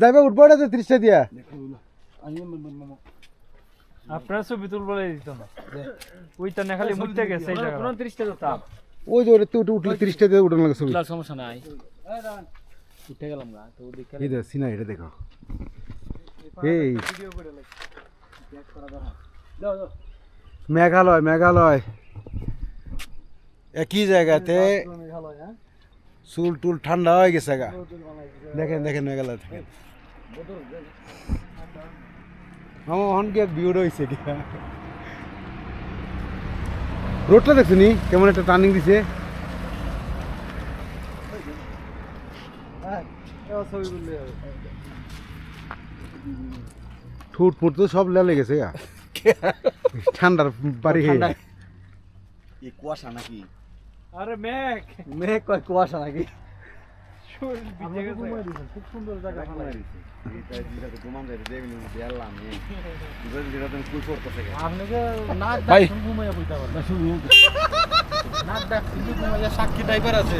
যাইবা উঠবো না তো ত্রিশটা দিয়া। আপনার ছবি তুলবো দিত না। ওইটা না খালি মুইতে গেছে এই জায়গা ওই যে ওটা উঠে উঠলে ত্রিশটা দিয়ে উঠানো লাগে ছবি। সমস্যা নাই। উঠে গেলাম গা তো এই দেখ সিনা এটা দেখো। এই মেঘালয় মেঘালয়। একই জায়গাতে চুল টুল ঠান্ডা হয়ে গেছে গা। দেখেন দেখেন দেখেন। আমার কি এক ভিউ কি রোডটা দেখছেনি কেমন একটা টার্নিং দিছে। ঠুট ফুট তো সব লেলে গেছে গা। ঠান্ডার বাড়ি খেয়ে কুয়াশা নাকি? আরে মেঘ। মেঘ কয় কুয়াশা নাকি? শরীর ভিজে গেছে। খুব সুন্দর জায়গা নাক ডাক ঘুমাইয়া সাক্ষী টাইপের আছে।